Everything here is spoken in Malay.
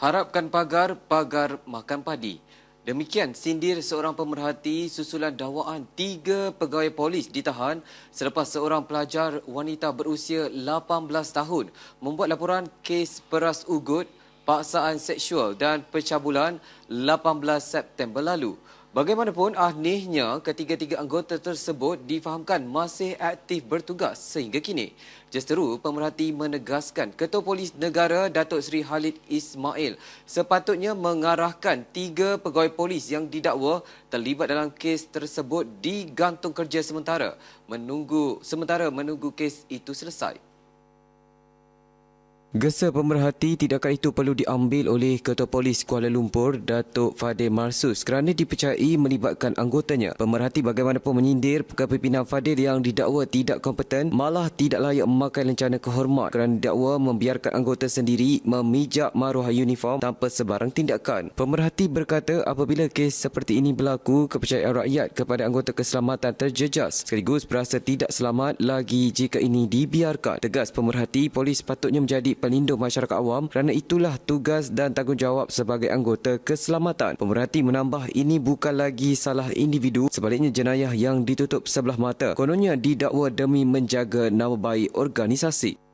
Harapkan pagar, pagar makan padi. Demikian sindir seorang pemerhati susulan dakwaan tiga pegawai polis ditahan selepas seorang pelajar wanita berusia 18 tahun membuat laporan kes peras ugut, paksaan seksual dan pencabulan 18 September lalu. Bagaimanapun anehnya ketiga-tiga anggota tersebut difahamkan masih aktif bertugas sehingga kini. Justeru pemerhati menegaskan Ketua Polis Negara Datuk Seri Khalid Ismail sepatutnya mengarahkan tiga pegawai polis yang didakwa terlibat dalam kes tersebut digantung kerja sementara menunggu sementara menunggu kes itu selesai. Gesa pemerhati tindakan itu perlu diambil oleh Ketua Polis Kuala Lumpur, Datuk Fadil Marsus kerana dipercayai melibatkan anggotanya. Pemerhati bagaimanapun menyindir kepimpinan Fadil yang didakwa tidak kompeten malah tidak layak memakai lencana kehormat kerana didakwa membiarkan anggota sendiri memijak maruah uniform tanpa sebarang tindakan. Pemerhati berkata apabila kes seperti ini berlaku, kepercayaan rakyat kepada anggota keselamatan terjejas sekaligus berasa tidak selamat lagi jika ini dibiarkan. Tegas pemerhati, polis patutnya menjadi pelindung masyarakat awam kerana itulah tugas dan tanggungjawab sebagai anggota keselamatan. Pemerhati menambah ini bukan lagi salah individu sebaliknya jenayah yang ditutup sebelah mata. Kononnya didakwa demi menjaga nama baik organisasi.